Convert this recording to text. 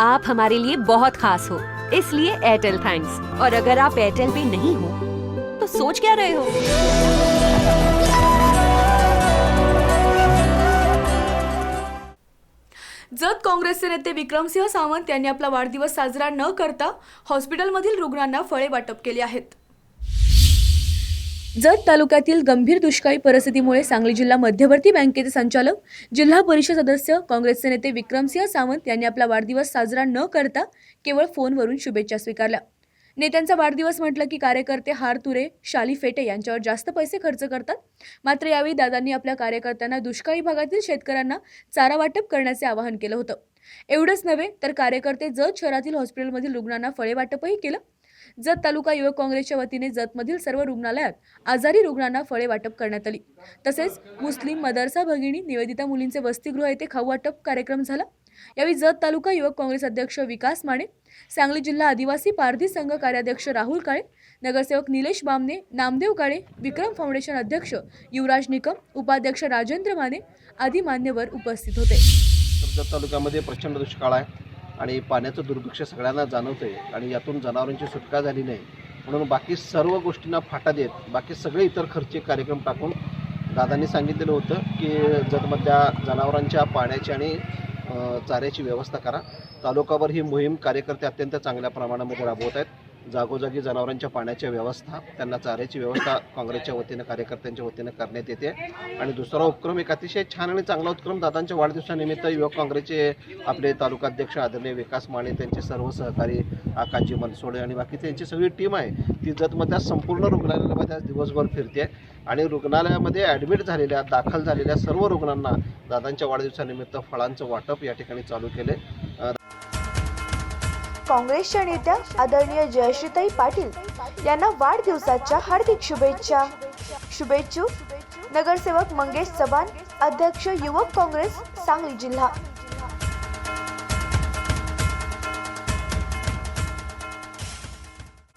आप हमारे लिए बहुत खास हो। इसलिए एयरटेल थैंक्स और अगर आप एयरटेल पे नहीं हो तो सोच क्या रहे हो? जत काँग्रेसचे नेते विक्रमसिंह सावंत यांनी आपला वाढदिवस साजरा न करता हॉस्पिटलमधील रुग्णांना फळे वाटप केली आहेत. जत तालुक्यातील गंभीर दुष्काळी परिस्थितीमुळे सांगली जिल्हा मध्यवर्ती बँकेचे संचालक जिल्हा परिषद सदस्य काँग्रेसचे नेते विक्रमसिंह सावंत यांनी आपला वाढदिवस साजरा न करता केवळ फोनवरून शुभेच्छा स्वीकारल्या. नेत्यांचा वाढदिवस म्हटलं की कार्यकर्ते हार तुरे शाली फेटे यांच्यावर जास्त पैसे खर्च करतात. मात्र यावेळी दादांनी आपल्या कार्यकर्त्यांना दुष्काळी भागातील शेतकऱ्यांना चारा वाटप करण्याचे आवाहन केलं होतं. एवढंच नव्हे तर कार्यकर्ते जत शहरातील हॉस्पिटलमधील रुग्णांना फळे वाटपही केलं. जत तालुका युवक काँग्रेसच्या वतीने जतमधील सर्व रुग्णालयात आजारी रुग्णांना फळे वाटप करण्यात आली. तसेच मुस्लिम मदरसा भगिनी निवेदिता मुलींचे वसतिगृह येथे खाऊ वाटप कार्यक्रम झाला. यावेळी जत तालुका युवक काँग्रेस अध्यक्ष विकास माने सांगली जिल्हा आदिवासी पारधी संघ कार्याध्यक्ष राहुल काळे नगरसेवक निलेश बामने नामदेव काळे विक्रम फाउंडेशन अध्यक्ष युवराज निकम उपाध्यक्ष राजेंद्र माने आदी मान्यवर उपस्थित होते. जत तालुक्यामध्ये प्रचंड दुष्काळ आहे. आणि पाण्याचं दुर्भिक्ष सगळ्यांना जाणवतं आहे आणि यातून जनावरांची सुटका झाली नाही. म्हणून बाकी सर्व गोष्टींना फाटा देत बाकी सगळे इतर खर्चिक कार्यक्रम टाकून दादांनी सांगितलेलं होतं की जगमधल्या जनावरांच्या पाण्याची आणि चाऱ्याची व्यवस्था करा. तालुकाभर ही मोहीम कार्यकर्ते अत्यंत चांगल्या प्रमाणामध्ये राबवत आहेत. जागोजागी जनावरांच्या पाण्याच्या व्यवस्था त्यांना चाऱ्याची व्यवस्था काँग्रेसच्या वतीनं कार्यकर्त्यांच्या वतीनं करण्यात येते. आणि दुसरा उपक्रम एक अतिशय छान आणि चांगला उपक्रम दादांच्या वाढदिवसानिमित्त युवक काँग्रेसचे आपले तालुकाध्यक्ष आदरणीय विकास माने त्यांचे सर्व सहकारी आकाशजी मनसोडे आणि बाकी त्यांची सगळी टीम आहे. ती जतमधल्या संपूर्ण रुग्णालयामध्ये आज दिवसभर फिरते आणि रुग्णालयामध्ये ॲडमिट झालेल्या दाखल झालेल्या सर्व रुग्णांना दादांच्या वाढदिवसानिमित्त फळांचं वाटप या ठिकाणी चालू केले काँग्रेसच्या नेत्या आदरणीय जयश्रीताई पाटील यांना वाढदिवसाच्या हार्दिक शुभेच्छा. शुभेच्छुक नगरसेवक मंगेश चव्हाण अध्यक्ष युवक काँग्रेस सांगली जिल्हा.